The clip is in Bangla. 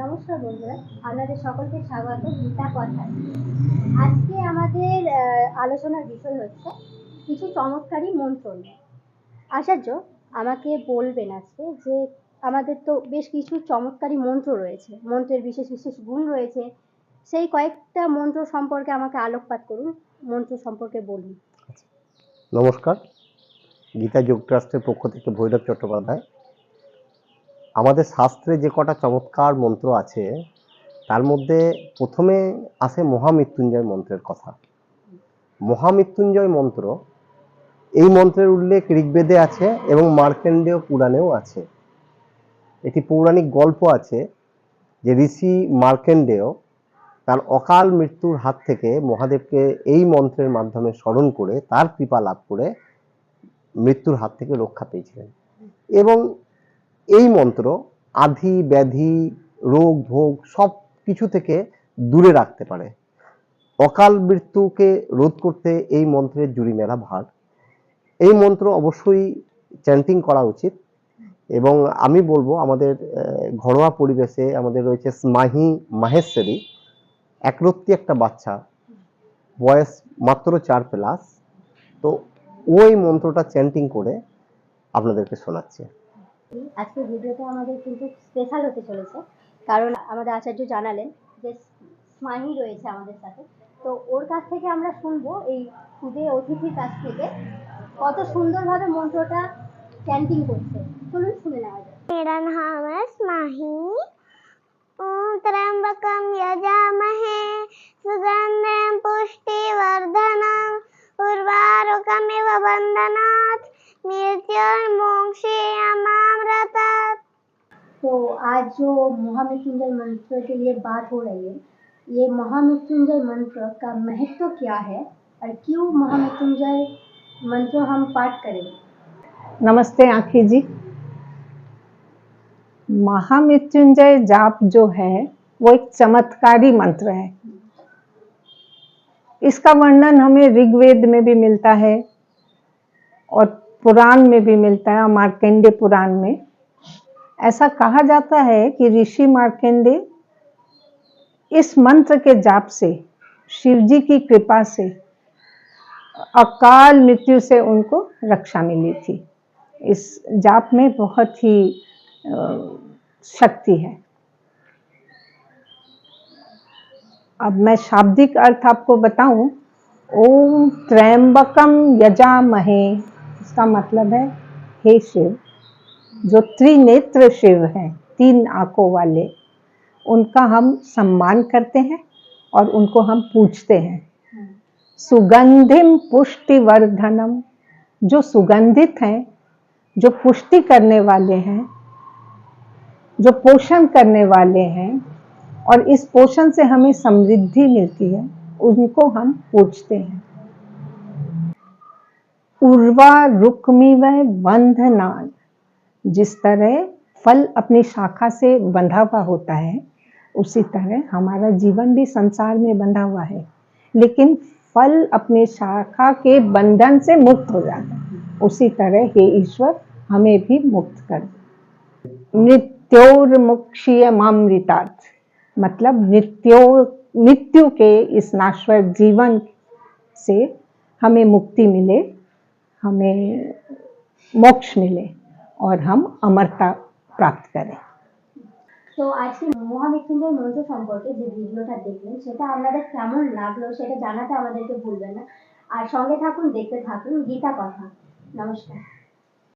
নমস্কার বন্ধুরা, আপনাদের সকলকে স্বাগত, গীতা কথায়। আজকে আমাদের আলোচনার বিষয় হচ্ছে কিছু চমৎকারী মন্ত্র নিয়ে। আচার্য আমাকে বলবেন আজকে যে আমাদের তো বেশ কিছু চমৎকারী মন্ত্র রয়েছে, মন্ত্রের বিশেষ বিশেষ গুণ রয়েছে। সেই কয়েকটা মন্ত্র সম্পর্কে আমাকে আলোকপাত করুন, মন্ত্র সম্পর্কে বলুন। নমস্কার। গীতা যোগ ট্রাস্টের পক্ষ থেকে ভৈরব চট্টোপাধ্যায় আমাদের শাস্ত্রে যে কটা চমৎকার মন্ত্র আছে, তার মধ্যে প্রথমে আসে মহামৃত্যুঞ্জয় মন্ত্রের কথা। মহামৃত্যুঞ্জয় মন্ত্র, এই মন্ত্রের উল্লেখ ঋগ্বেদে আছে এবং মার্কেন্ডেয় পুরাণেও আছে। একটি পৌরাণিক গল্প আছে যে ঋষি মার্কেন্ডেয় তার অকাল মৃত্যুর হাত থেকে মহাদেবকে এই মন্ত্রের মাধ্যমে স্মরণ করে তার কৃপা লাভ করে মৃত্যুর হাত থেকে রক্ষা পেয়েছিলেন। এবং এই মন্ত্র আধি, ব্যাধি, রোগ, ভোগ সব কিছু থেকে দূরে রাখতে পারে। অকাল মৃত্যুকে রোধ করতে এই মন্ত্রের জুড়ি মেলা ভার। এই মন্ত্র অবশ্যই চ্যান্টিং করা উচিত এবং আমি বলব আমাদের ঘরোয়া পরিবেশে আমাদের রয়েছে স্মাহি মাহেশ্বরী। একরত্তি একটা বাচ্চা, বয়স মাত্র চার প্লাস। তো ওই মন্ত্রটা চ্যান্টিং করে আপনাদেরকে শোনাচ্ছে। আজকে ভিডিওটা আমাদের কিন্তু স্পেশাল হতে চলেছে। কারণ আমাদের আচার্য জানালেন যে স্মাহি রয়েছে আমাদের সাথে। তো ওর কাছ থেকে আমরা শুনব এই খুদে অতিথির কাছ থেকে কত সুন্দরভাবে মন্ত্রটা ক্যান্টিং করছে। শুনুন শুনে নেওয়া যায় মেরা নাম স্মাহি ওম যজামহে সুগন্ধম পুষ্টি বর্ধনম উর্বারকমিব বন্ধনাথ মৃত্যুর মোক্ষে तो आज जो महामृत्युंजय मंत्र के लिए बात हो रही है, ये महामृत्युंजय मंत्र का महत्व क्या है और क्यों महामृत्युंजय मंत्र हम पाठ करें नमस्ते आखी जी। महामृत्युंजय जाप जो है, वो एक चमत्कारी मंत्र है। इसका वर्णन हमें ऋग्वेद में भी मिलता है और पुराण में भी मिलता है मार्कंडे पुराण में। ऐसा कहा जाता है कि ऋषि मार्कंडे इस मंत्र के जाप से, शिव जी की कृपा से अकाल मृत्यु से उनको रक्षा मिली थी। इस जाप में बहुत ही शक्ति है। अब मैं शाब्दिक अर्थ आपको बताऊँ, ओम त्र्यंबकम यजामहे, इसका मतलब है, हे शिव। जो त्रिनेत्र शिव हैं, तीन आँखों वाले, उनका हम सम्मान करते हैं और उनको हम पूछते हैं। सुगंधिम पुष्टिवर्धनम, जो सुगंधित हैं, जो पुष्टि करने वाले हैं, जो पोषण करने वाले हैं, और इस पोषण से हमें समृद्धि मिलती है, उनको हम पूछते हैं। उर्वा रुक्मी व बंधनान जिस तरह फल अपनी शाखा से बंधा हुआ होता है, उसी तरह हमारा जीवन भी संसार में बंधा हुआ है। लेकिन फल अपने शाखा के बंधन से मुक्त हो जाता है। उसी तरह हे ईश्वर, हमें भी मुक्त कर दे। मृत्योर्मुक्षीय मामृतार्थ मतलब मृत्यो मृत्यु के इस नाश्वर जीवन से हमें मुक्ति मिले, हमें मोक्ष मिले। और हम अमरता प्राप्त करें তো আজকে মহামৃত্যুঞ্জয় মন্ত্র সম্পর্কে যে ভিডিওটা দেখলেন সেটা আপনাদের কেমন লাগলো সেটা জানাতে আমাদেরকে ভুলবেন না আর সঙ্গে থাকুন দেখতে থাকুন গীতা কথা নমস্কার